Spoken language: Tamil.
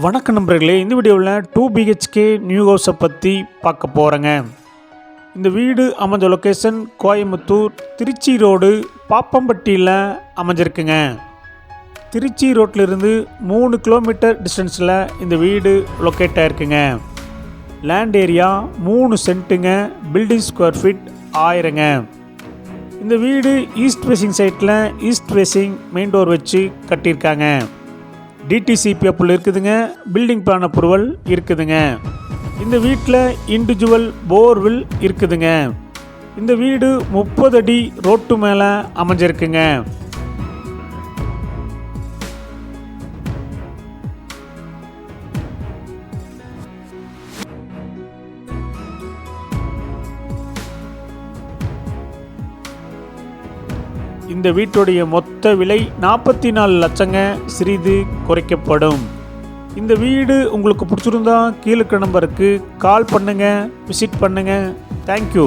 வணக்கம் நண்பர்களே இந்த வீடியோவில் டூ பிஹெச்கே நியூ ஹவுஸை பற்றி பார்க்க போகிறேங்க இந்த வீடு அமைஞ்ச லொக்கேஷன் கோயம்புத்தூர் திருச்சி ரோடு பாப்பம்பட்டியில் அமைஞ்சிருக்குங்க. திருச்சி ரோட்டிலிருந்து மூணு கிலோமீட்டர் டிஸ்டன்ஸில் இந்த வீடு லொக்கேட் ஆயிருக்குங்க. லேண்ட் ஏரியா மூணு சென்ட்டுங்க பில்டிங் ஸ்கொயர் ஃபீட் ஆயிரங்க. இந்த வீடு ஈஸ்ட் ஃபேசிங் சைட்டில் ஈஸ்ட் ஃபேசிங் மெயின் டோர் வச்சு கட்டியிருக்காங்க. டிடிசிபி இருக்குதுங்க பில்டிங் பிளான் அப்ரூவல் இருக்குதுங்க. இந்த வீட்டில் இண்டிவிஜுவல் போர்வில் இருக்குதுங்க. இந்த வீடு முப்பது அடி ரோட்டு மேலே அமைஞ்சிருக்குங்க. இந்த வீட்டுடைய மொத்த விலை நாற்பத்தி நாலு லட்சங்க. சிறிது குறைக்கப்படும். இந்த வீடு உங்களுக்கு பிடிச்சிருந்தா கீழே நம்பருக்கு கால் பண்ணுங்க விசிட் பண்ணுங்க. தேங்க்யூ